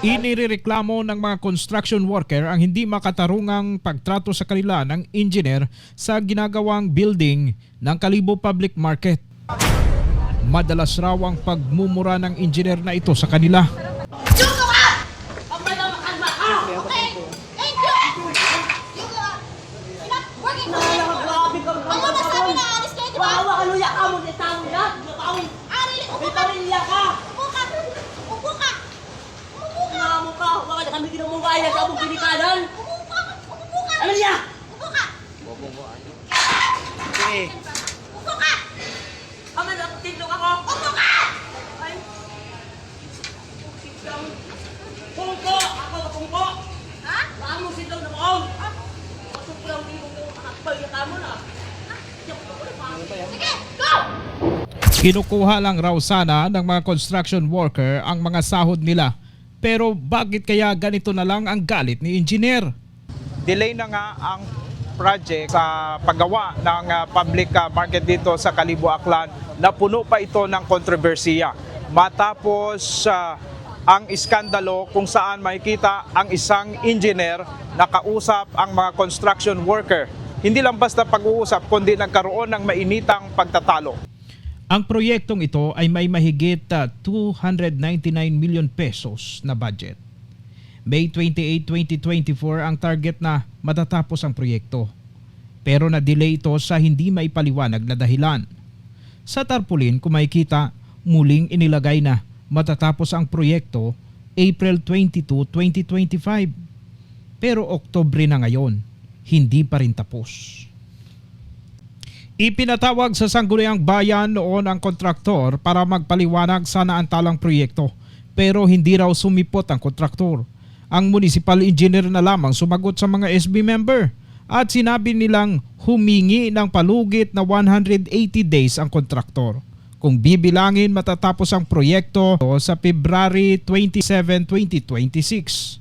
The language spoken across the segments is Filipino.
Inireklamo ng mga construction worker ang hindi makatarungang pagtrato sa kanila ng engineer sa ginagawang building ng Kalibo Public Market. Madalas raw ang pagmumura ng engineer na ito sa kanila. Jugo ka! Huwag mo lang makalma. Ah, okay. Thank you. Jugo ka. Enough. Working ko kayo. Ano na sabi na alis kayo, di ba? Bawa ka luya ka mo sa tao na. Bawi. Arili, upo May ka. pamilya ka. Upo ka. Upo ka. Upo ka. Mga mo ka. Wala na kami ginamugaya sa abong pinikanan. Upo ka. Upo ka. Ano niya? Upo ka. Sige. Upo ka. Kami na tindog ako. Upo ka. Ay. Sit down. Pungko. Ako pungko. Ha? Saan mo sit down na mo? Pasok lang din mo makakapal na ka mo na. Sige, go! Kinukuha lang raw sana ng mga construction worker ang mga sahod nila. Pero bakit kaya ganito na lang ang galit ni engineer? delay na nga ang project sa paggawa ng ah, public ah, market dito sa Kalibo Aklan na puno pa ito ng kontrobersiya. Matapos ah, ang iskandalo kung saan makikita ang isang engineer na kausap ang mga construction worker. Hindi lang basta pag-uusap kundi nagkaroon ng mainitang pagtatalo. Ang proyektong ito ay may mahigit ah, 299 million pesos na budget. May 28, 2024 ang target na matatapos ang proyekto. Pero na-delay ito sa hindi maipaliwanag na dahilan. Sa tarpaulin, kung makikita, muling inilagay na matatapos ang proyekto April 22, 2025. Pero Oktobre na ngayon, hindi pa rin tapos. Ipinatawag sa Sangguniang Bayan noon ang kontraktor para magpaliwanag sa naantalang proyekto pero hindi raw sumipot ang kontraktor. Ang municipal engineer na lamang sumagot sa mga SB member at sinabi nilang humingi ng palugit na 180 days ang kontraktor. Kung bibilangin matatapos ang proyekto sa February 27, 2026.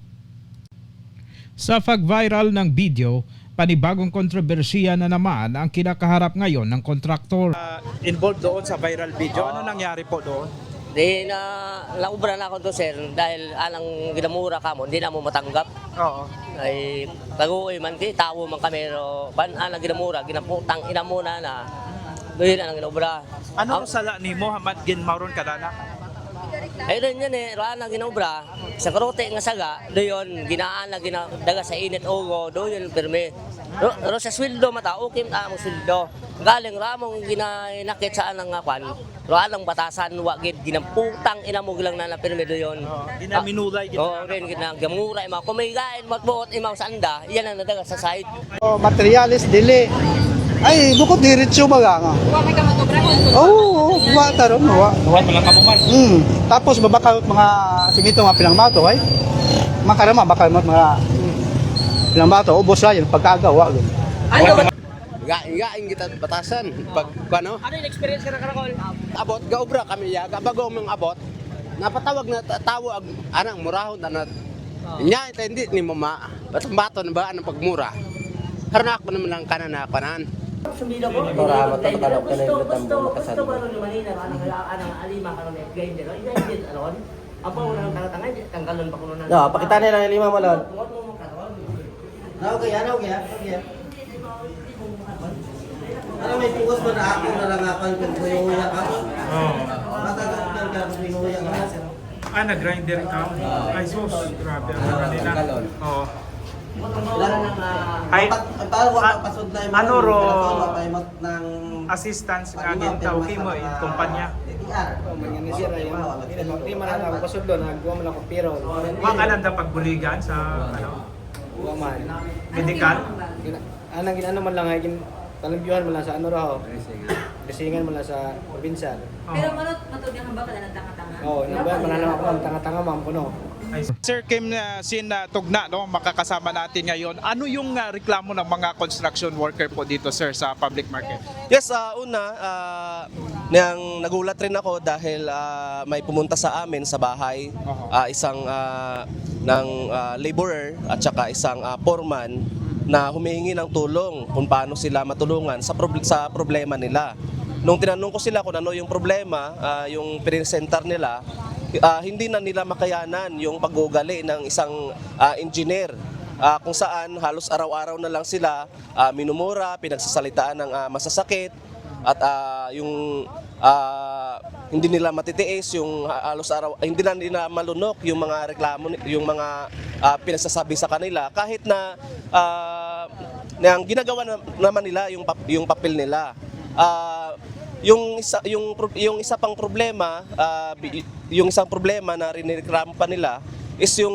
Sa pag-viral ng video, panibagong kontrobersiya na naman ang kinakaharap ngayon ng kontraktor. Ah, involved doon sa viral video. Ano nangyari po doon? Di na laubra na ako to sir dahil anang ginamura ka mo, hindi na mo matanggap. Oo. Ay taguoy man di tawo man kami pero ban anang ginamura ginaputang ina muna na. Doon ang ginobra. Ano ang sala ni Muhammad Gin Mauron Kadana? Ay rin yan eh, raan na ginobra. Sa karote nga saga, doon ginaan na ginadaga sa init ugo, doon yun pirmi. Ro, ro sa sweldo mata, okay ta mo sweldo. Galing ramong ginanakit sa anang nga kwan. Ro anang batasan wagid ginamputang ina mo lang na na pirmi doon. Ginaminulay, gina- Oo, rin ginagamura ima. Kung may gain matbuot ima sa anda, iyan ang nadaga sa side. Oh, materialis dili. Ay, bukod diretso baga nga. Huwag ko. Oo, oh, wa taron wa. Huwag mo lang kamuman. Hmm. Tapos babakal mga simito mga pinangbato ay. Makarama bakal mga mga pinangbato ubos ra yun pagkagawa. Ano Ga igain kita batasan pag ano Ano yung experience ka na karakol? abot gaobra kami ya bago mong abot napatawag na ta- tawag anang murahon na nya ito hindi ni mama batang bato na ba anong pagmura karena ako naman lang kanan na kanan Para matatalok ka na yung gusto, gusto ba rin manina, anang anang alima ka rin, gain din, ay din, alon. Apa wala nang tangatangay, tanggalon pa kuno na. No, pakita nila yung lima mo lon. Karon. Okay, ano okay, okay. Ano may pungos ba na ako na lang apan kung kuyuya ka? Oo. Matagal ka kung kuyuya ka. Ah, nag-grinder ka? Ay, sus. Grabe ang kanina. Oo. Ilan nang Ay, ah, ka pasod na yung ano ro- Paimot ng Assistance nga gintaw mo in kumpanya. Di man na ako pasudlo, nagwa man ako pero Wang alam na pagbuligan sa ano, wa man. medical. Anang ginano man lang ay gin talambyuhan man lang sa ano raw. Kasingan man lang sa probinsya. Pero manot, matugyan ka ba ka na ng tanga-tanga? Oo, nabayan man lang ako ang tanga-tanga ma'am kuno. Sir Kim uh, Sin uh, Tugna, no, makakasama natin ngayon. Ano yung uh, reklamo ng mga construction worker po dito, sir, sa public market? Yes, ah, una, ah, nang nagulat rin ako dahil ah, may pumunta sa amin sa bahay, ah, isang ah, ng ah, laborer at saka isang ah, foreman na humihingi ng tulong kung paano sila matulungan sa, prob- sa problema nila. Nung tinanong ko sila kung ano yung problema, ah, yung pinisentar nila, ah, hindi na nila makayanan yung pag-uugali ng isang ah, engineer. Ah, kung saan halos araw-araw na lang sila ah, minumura, pinagsasalitaan ng ah, masasakit at ah, yung ah, hindi nila matitiis yung halos araw hindi na nila malunok yung mga reklamo yung mga ah, pinagsasabi sa kanila kahit na ah, na ang ginagawa na, naman nila yung yung papel nila. Ah, yung isa yung yung isa pang problema, bi- yung isang problema na rinireklamo pa nila is yung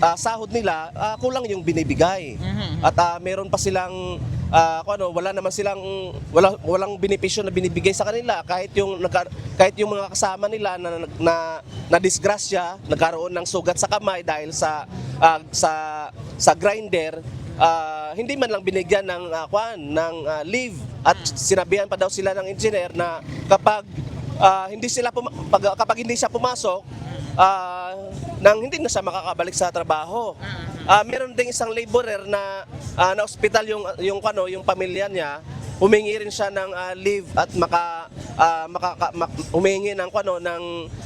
ah, sahod nila ah, kulang yung binibigay. At ah, meron pa silang kung ano, wala naman silang wala walang benepisyo na binibigay sa kanila kahit yung nagka- kahit yung mga kasama nila na na, na disgrasya, nagkaroon ng sugat sa kamay dahil sa ah, sa sa grinder ah, hindi man lang binigyan ng uh, kwan ng ah, leave at sinabihan pa daw sila ng engineer na kapag ah, hindi sila pag, kapag hindi siya pumasok ah, nang hindi na siya makakabalik sa trabaho. Ah, meron ding isang laborer na ah, na ospital yung yung ano yung pamilya niya. Humingi rin siya ng ah, leave at maka ah, makaka, mak, humingi ng ano ng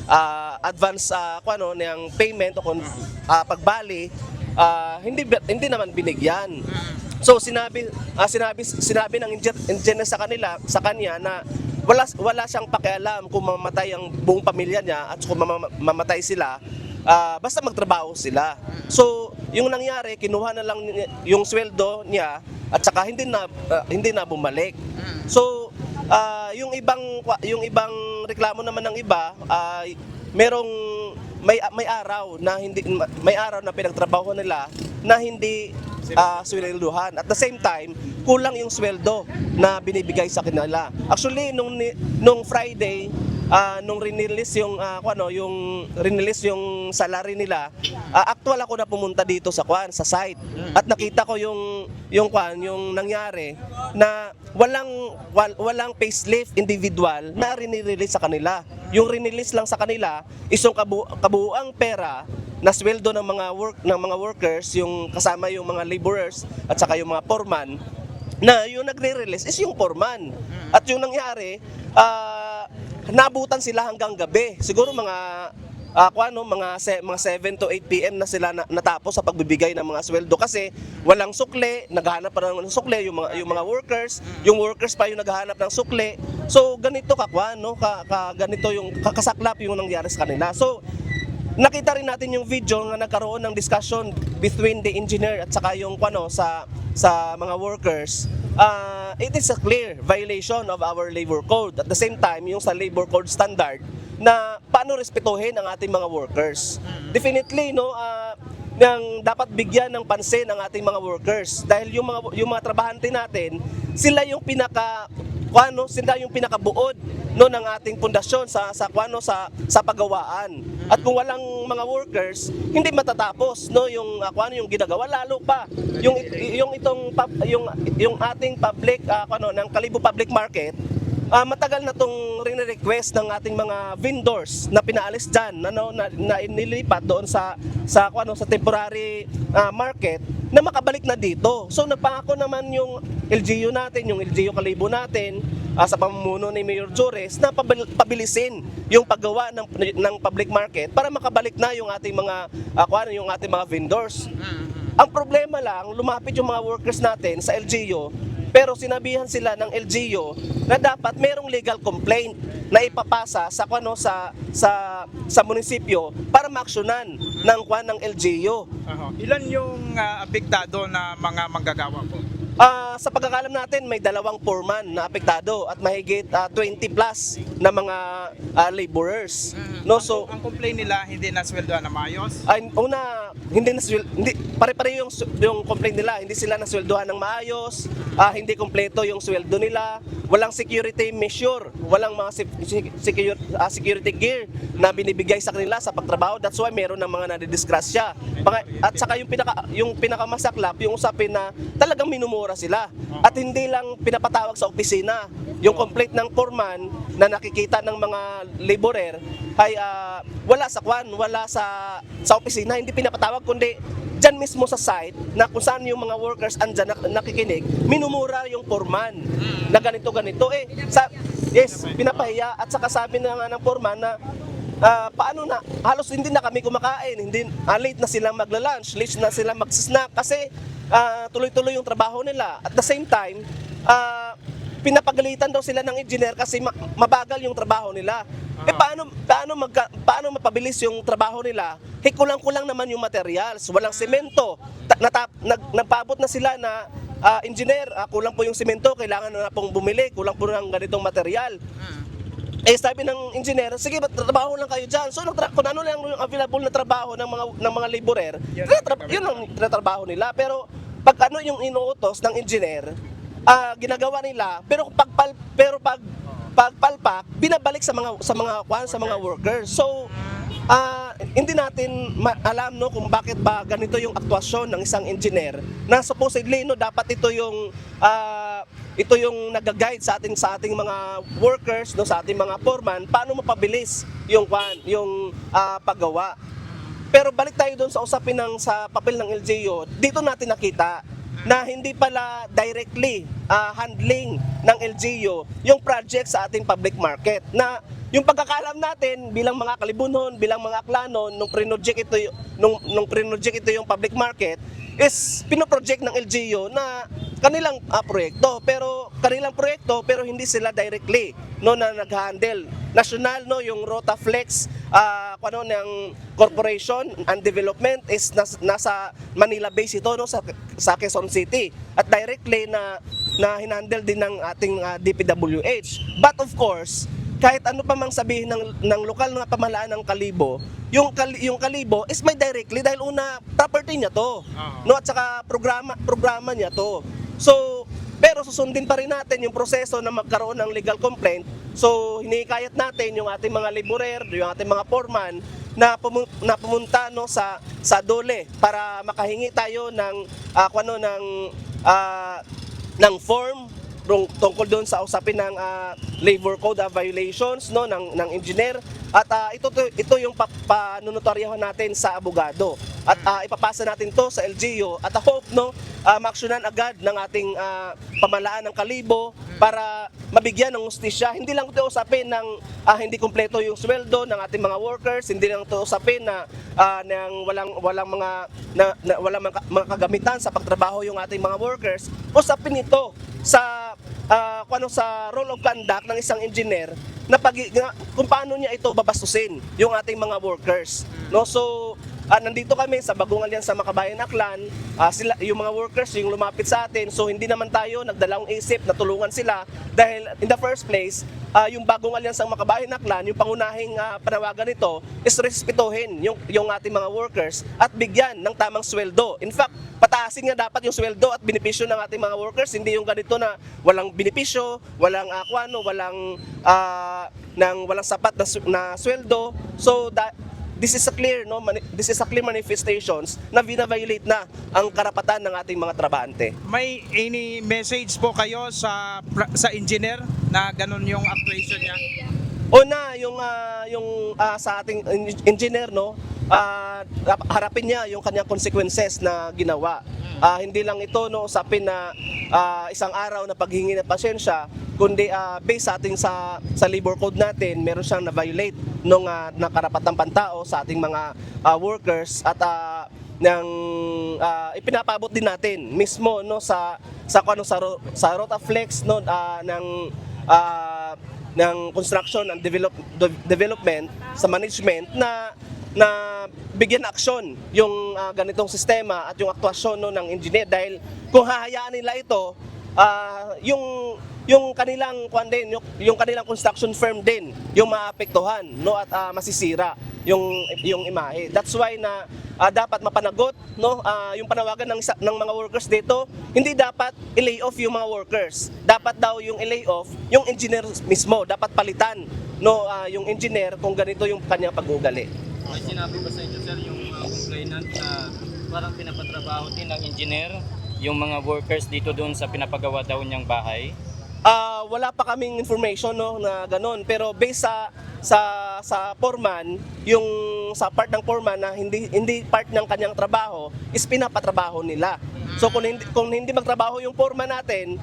ah, advance uh, ano ng payment o kung ah, pagbali ah, hindi hindi naman binigyan. So sinabi ah, sinabi sinabi ng engi- engineer sa kanila sa kanya na wala wala siyang pakialam kung mamatay ang buong pamilya niya at kung mama- mamatay sila ah, basta magtrabaho sila. So yung nangyari kinuha na lang yung sweldo niya at saka hindi na ah, hindi na bumalik. So ah, yung ibang yung ibang reklamo naman ng iba ay merong may may araw na hindi may araw na pinagtrabaho nila na hindi uh, swelduhan. At the same time, kulang yung sweldo na binibigay sa kanila. Actually, nung nung Friday, ah, nung rinilis yung kung ano, yung rinilis yung salary nila, ah, actual ako na pumunta dito sa kwan, sa site. At nakita ko yung yung kwan, yung nangyari na walang wal- walang payslip individual na rinirelease sa kanila. Yung rinilis lang sa kanila is yung kabu- kabuuang pera na sweldo ng mga work ng mga workers, yung kasama yung mga laborers at saka yung mga foreman na yung nagre-release is yung foreman. At yung nangyari, ah, nabutan sila hanggang gabi. Siguro mga ah, kung ano, mga se- mga 7 to 8 PM na sila na- natapos sa pagbibigay ng mga sweldo kasi walang sukle, naghahanap pa ng sukle yung mga yung mga workers, yung workers pa yung naghahanap ng sukle. So ganito ka kwan, no? Ka, ka- ganito yung kakasaklap yung nangyari sa kanila. So nakita rin natin yung video na nagkaroon ng discussion between the engineer at saka yung ano sa sa mga workers uh, it is a clear violation of our labor code. At the same time yung sa labor code standard na paano respetuhin ang ating mga workers. Definitely no uh, ng dapat bigyan ng pansin ang ating mga workers. Dahil yung mga yung mga trabahante natin sila yung pinaka kuano sila yung pinakabuod no ng ating pundasyon sa sa kuano sa sa pagawaan. At kung walang mga workers, hindi matatapos no yung uh, kuano yung ginagawa. Lalo pa yung yung itong yung yung ating public uh, kuano ng Kalibo Public Market Ah, matagal na tong rin-request ng ating mga vendors na pinaalis diyan ano na, na inilipat doon sa sa ano sa temporary ah, market na makabalik na dito. So nagpangako naman yung LGU natin, yung LGU Kalibo natin ah, sa pamumuno ni Mayor Jores na pabil- pabilisin yung paggawa ng ng public market para makabalik na yung ating mga kung ano, yung ating mga vendors. Ang problema lang, lumapit yung mga workers natin sa LGU, pero sinabihan sila ng LGU na dapat merong legal complaint na ipapasa sa ano sa sa sa munisipyo para maaksyonan ng kwan ng LGU. Aha. Ilan yung ah, apektado na mga manggagawa po? Ah, sa pagkakalam natin, may dalawang foreman na apektado at mahigit ah, 20 plus na mga ah, laborers. No, so ang complaint nila hindi na sweldohan na maayos. ay una hindi na hindi pare-pare yung yung complaint nila. Hindi sila nasweldohan ng maayos. Ah, hindi kompleto yung sweldo nila. Walang security measure. Walang mga se- se- security, security gear na binibigay sa kanila sa pagtrabaho. That's why meron ng mga nadidisgrasya. Panga- at saka yung pinaka yung pinakamasaklap yung usapin na talagang minumura sila. At hindi lang pinapatawag sa opisina. Yung complaint ng foreman na nakikita ng mga laborer ay ah, wala sa kwan, wala sa sa opisina, hindi pinapatawag kundi dyan mismo sa site na kung saan yung mga workers andyan nak- nakikinig, minumura yung foreman na ganito ganito eh sa yes, pinapahiya. At saka sabi na nga ng foreman na ah, paano na, halos hindi na kami kumakain, hindi, ah, late na silang magla-lunch, late na silang mag-snack kasi ah, tuloy-tuloy yung trabaho nila. At the same time, ah, pinapagalitan daw sila ng engineer kasi ma- mabagal yung trabaho nila. Eh paano paano magka, paano mapabilis yung trabaho nila? Eh kulang-kulang naman yung materials, walang semento. Ta- natap, nag, nagpaabot na sila na ah, engineer, ah, kulang po yung semento, kailangan na pong bumili, kulang po ng ganitong material. Eh sabi ng engineer, sige, ba't trabaho lang kayo diyan. So nagtra- kung ano lang yung available na trabaho ng mga ng mga laborer, tinatra- yun ang tinatrabaho nila. Pero pag ano yung inuutos ng engineer, ah, ginagawa nila, pero pag pal, pero pag pagpalpak, binabalik sa mga sa mga kwan, sa mga workers. So ah, hindi natin alam no kung bakit ba ganito yung aktwasyon ng isang engineer na supposedly no dapat ito yung ah, ito yung nag-guide sa ating sa ating mga workers no sa ating mga foreman paano mapabilis yung kwan yung ah, paggawa pero balik tayo doon sa usapin ng sa papel ng LGU dito natin nakita na hindi pala directly ah, handling ng LGU yung project sa ating public market. Na yung pagkakalam natin bilang mga kalibunon, bilang mga aklanon nung pre-project ito nung nung pre-project ito yung public market is pinoproject ng LGU na kanilang ah, proyekto pero kanilang proyekto pero hindi sila directly no na nag-handle national no yung Rotaflex ah ano ng corporation and development is nas- nasa Manila base ito no sa sa Quezon City at directly na na hinandle din ng ating ah, DPWH but of course kahit ano pa mang sabihin ng ng lokal na pamahalaan ng Kalibo, yung Kali- yung Kalibo is may directly dahil una property niya to. No at saka programa programa niya to. So pero susundin pa rin natin yung proseso na magkaroon ng legal complaint. So hinikayat natin yung ating mga laborer, yung ating mga foreman na, pumu- na pumunta no sa sa dole para makahingi tayo ng kung ano ng ah, ng form tungkol doon sa usapin ng ah, labor code ah, violations no ng ng engineer. At ah, ito to- ito yung pa, panunotaryahan natin sa abogado. At ah, ipapasa natin to sa LGU at I hope no uh, maaksyonan agad ng ating ah, pamalaan ng Kalibo para mabigyan ng ustisya hindi lang ito usapin ng ah, hindi kumpleto yung sweldo ng ating mga workers. Hindi lang ito usapin na ah, ng walang walang mga na, na walang mga, mga kagamitan sa pagtrabaho yung ating mga workers. Usapin ito sa kung ano sa role of conduct ng isang engineer na pag na, kung paano niya ito babastusin yung ating mga workers no? So ah, nandito kami sa Bagong Alyansa Makabayan Aklan. Ah, sila yung mga workers yung lumapit sa atin. So hindi naman tayo nagdalawang isip na tulungan sila dahil in the first place ah, yung Bagong Alyansa Makabayan Aklan yung pangunahing ah, panawagan nito is respetuhin yung yung ating mga workers at bigyan ng tamang sweldo. In fact pataasin nga dapat yung sweldo at benepisyo ng ating mga workers, hindi yung ganito na walang benepisyo, walang uh, ano, walang ah, ng walang sapat na, na sweldo. So that this is a clear no this is a clear manifestations na vina-violate na ang karapatan ng ating mga trabahante. May any message po kayo sa sa engineer na ganun yung actuation niya? Una, yung ah, yung ah, sa ating en- engineer no, rap- harapin niya yung kanyang consequences na ginawa. Ah, hindi lang ito no usapin na ah, isang araw na paghingi ng pasensya, kundi ah, based sa ating sa sa labor code natin, meron siyang na-violate nung uh, na karapatang pantao sa ating mga ah, workers at ah, ng ah, ipinapabot din natin mismo no sa sa ano sa sa Rotaflex no ah, ng ah, ng construction and develop, de- development sa management na na bigyan aksyon yung ah, ganitong sistema at yung aktwasyon no, ng engineer. Dahil kung hahayaan nila ito ah, yung yung kanilang kwan din yung, yung kanilang construction firm din yung maapektuhan no at ah, masisira yung yung imahe. That's why na ah, dapat mapanagot no Ah, yung panawagan ng ng mga workers dito. Hindi dapat i-lay off yung mga workers. Dapat daw yung i-lay off yung engineer mismo. Dapat palitan no ah, yung engineer kung ganito yung kanyang pag-uugali May sinabi ba sa inyo sir yung mga complainant na parang pinapatrabaho din ng engineer yung mga workers dito doon sa pinapagawa daw niyang bahay? Ah, wala pa kaming information no na ganun pero based sa sa sa foreman yung sa part ng foreman na hindi hindi part ng kanyang trabaho is pinapatrabaho nila. So kung hindi kung hindi magtrabaho yung foreman natin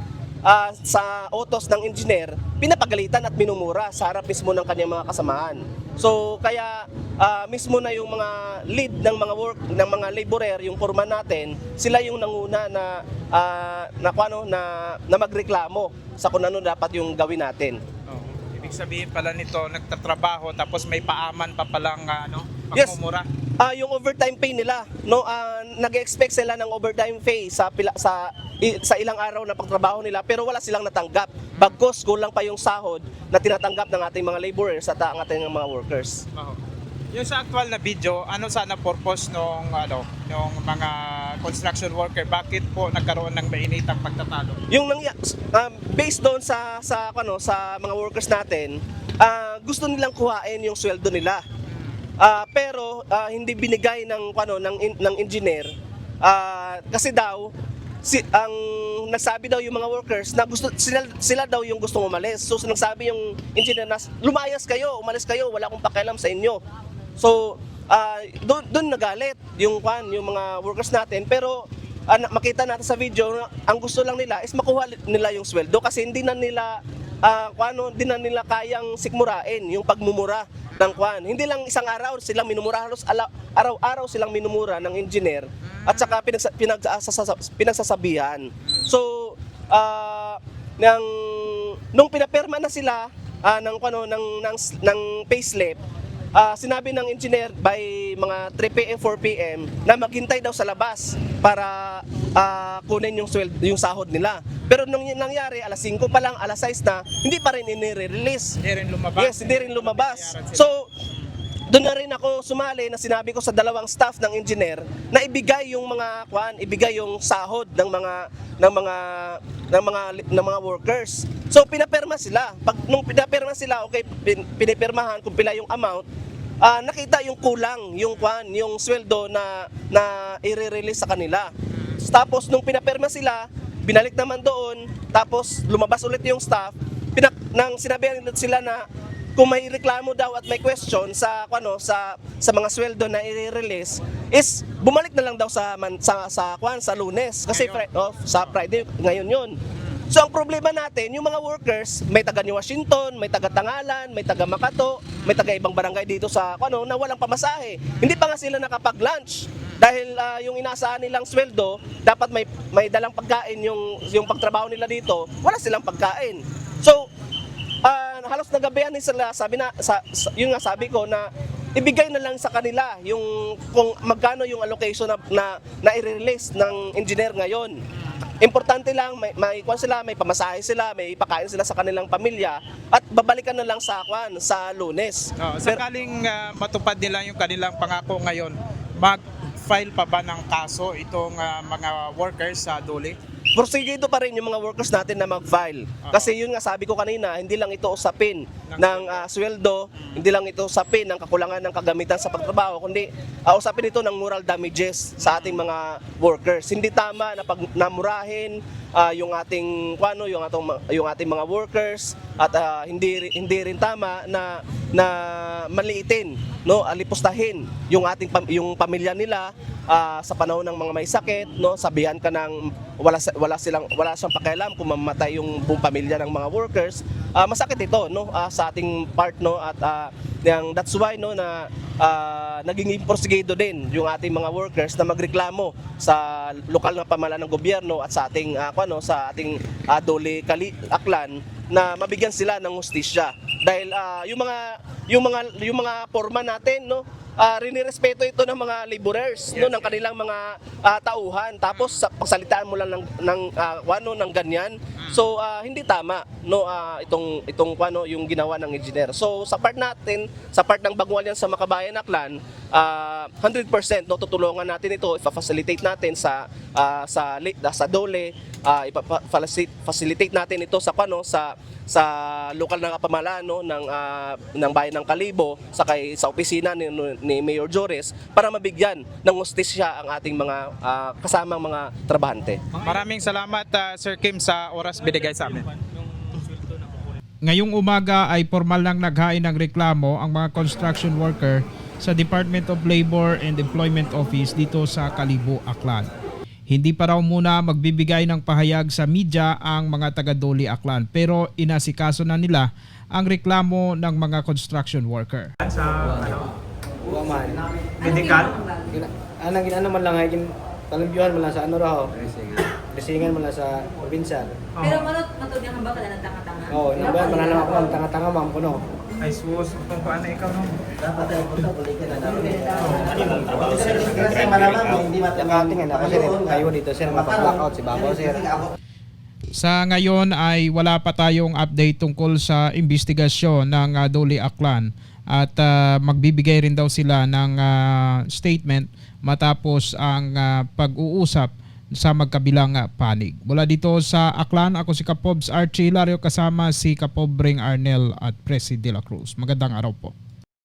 ah, sa utos ng engineer, pinapagalitan at minumura sa harap mismo ng kanyang mga kasamahan. So kaya ah, mismo na yung mga lead ng mga work ng mga laborer, yung foreman natin, sila yung nanguna na ah, na ano, na na magreklamo sa kung ano dapat yung gawin natin. Oh, ibig sabihin pala nito, nagtatrabaho tapos may paaman pa palang ah, ano, Yes. pagmumura. Ah, yung overtime pay nila, no, ah, nag-expect sila ng overtime pay sa pila, sa i- sa ilang araw na pagtrabaho nila pero wala silang natanggap. Bagkos kulang pa yung sahod na tinatanggap ng ating mga laborers at ang ating mga workers. Oo. Yung sa actual na video, ano sana purpose nung ano, nung mga construction worker? Bakit po nagkaroon ng mainitang pagtatalo? Yung nangya, um, based doon sa sa ano sa mga workers natin, ah, gusto nilang kuhain yung sweldo nila. Ah, pero ah, hindi binigay ng ano ng ng engineer Ah, kasi daw si ang nagsabi daw yung mga workers na gusto sila sila daw yung gustong umalis. So nagsabi yung engineer na lumayas kayo, umalis kayo, wala akong pakialam sa inyo. So ah, doon doon nagalit yung kwan, yung mga workers natin pero na- makita natin sa video ang gusto lang nila is makuha nila yung sweldo kasi hindi na nila kung ano, hindi na nila kayang sikmurain yung pagmumura ng kwan. Hindi lang isang araw silang minumura, halos araw-araw silang minumura ng engineer at saka pinagsa, pinagsasasa- pinagsasabihan. So, ah, nang, nung pinaperma na sila ah, ng, ano, ng, ng, ng payslip, Ah, sinabi ng engineer by mga 3 p.m. 4 p.m. na maghintay daw sa labas para ah, kunin yung sweld, yung sahod nila. Pero nung nangyari, alas 5 pa lang, alas 6 na, hindi pa rin inire-release. Hindi rin lumabas. Yes, hindi rin lumabas. So, doon na rin ako sumali na sinabi ko sa dalawang staff ng engineer na ibigay yung mga kwan, ibigay yung sahod ng mga ng mga ng mga ng mga workers. So pinaperma sila. Pag nung pinaperma sila, okay, pin, pinipirmahan kung pila yung amount, ah, nakita yung kulang, yung kwan, yung sweldo na na i-release sa kanila. Tapos nung pinaperma sila, binalik naman doon, tapos lumabas ulit yung staff, pinak, nang sinabihan sila na kung may reklamo daw at may question sa ano sa sa mga sweldo na i-release is bumalik na lang daw sa man, sa sa kwan sa Lunes kasi Fri- oh, sa Friday ngayon yun. So ang problema natin, yung mga workers, may taga New Washington, may taga Tangalan, may taga Makato, may taga ibang barangay dito sa ano na walang pamasahe. Hindi pa nga sila nakapag-lunch dahil ah, yung inaasahan nilang sweldo, dapat may may dalang pagkain yung yung pagtrabaho nila dito, wala silang pagkain. So halos nagabihan din sila sabi na sa, yun nga sabi ko na ibigay na lang sa kanila yung kung magkano yung allocation na na, na i-release ng engineer ngayon. Importante lang may may kwan sila, may pamasahe sila, may ipakain sila sa kanilang pamilya at babalikan na lang sa kwan sa Lunes. Oh, sakaling ah, matupad nila yung kanilang pangako ngayon, mag-file pa ba ng kaso itong ah, mga workers sa Dole? Porsigido pa rin yung mga workers natin na mag-file. Kasi yun nga sabi ko kanina, hindi lang ito usapin ng ah, sweldo, hindi lang ito usapin ng kakulangan ng kagamitan sa pagtrabaho, kundi ah, usapin ito ng moral damages sa ating mga workers. Hindi tama na pag namurahin ah, yung ating kuano, yung atong yung ating mga workers at ah, hindi hindi rin tama na na maliitin, no, alipustahin yung ating yung pamilya nila ah, sa panahon ng mga may sakit, no, sabihan ka ng wala wala silang wala siyang pakialam kung mamatay yung buong pamilya ng mga workers. Ah, masakit ito, no, ah, sa ating part, no, at ah, yang that's why no na ah, naging imporsigido din yung ating mga workers na magreklamo sa lokal na pamahalaan ng gobyerno at sa ating kung ano, sa ating ah, Dole Kali Aklan na mabigyan sila ng hustisya dahil ah, yung mga yung mga yung mga forma natin no ah rinirespeto ito ng mga laborers no ng kanilang mga ah, tauhan. Tapos sa pagsalitaan mo lang ng ng ah, ano ng ganyan. So ah, hindi tama no ah, itong itong ano yung ginawa ng engineer. So sa part natin sa part ng Bagualian sa Makabayan Aklan ah, 100% no tutulungan natin ito. Ifa-facilitate natin sa ah, sa li- sa Dole ah, ipa-facilitate natin ito sa ano sa sa lokal na pamahalaan no ng ah, ng bayan ng Kalibo sa kay sa opisina ni, ni Mayor Jores para mabigyan ng hustisya ang ating mga ah, kasamang mga trabahante. Maraming salamat ah, Sir Kim sa oras binigay sa amin. Ngayong umaga ay formal lang naghain ng reklamo ang mga construction worker sa Department of Labor and Employment Office dito sa Kalibo, Aklan. Hindi pa raw muna magbibigay ng pahayag sa media ang mga taga Doli Aklan pero inasikaso na nila ang reklamo ng mga construction worker. Sa ano, Wa man. medical. Gina, anang ginano man lang ay gin talumbyuhan man lang sa ano raw. Lesingan man lang sa probinsya. Pero manot matod nga ba ka ng tanga-tanga? Oo, oh, nabayan man lang ako ang tanga-tanga ma'am kuno. Ay sus, kung paano ikaw no? Dapat tayo punta, balikan na namin. Kasi malamang hindi Nakatingin ako sir, kayo dito sir, mapag-blackout si Babaw sir. Sa ngayon ay wala pa tayong update tungkol sa investigasyon ng uh, Doli Aklan at ah, magbibigay rin daw sila ng ah, statement matapos ang ah, pag-uusap sa magkabilang panig. Mula dito sa Aklan, ako si Kapobs Archie Hilario kasama si Kapobreng Arnel at Presi De La Cruz. Magandang araw po.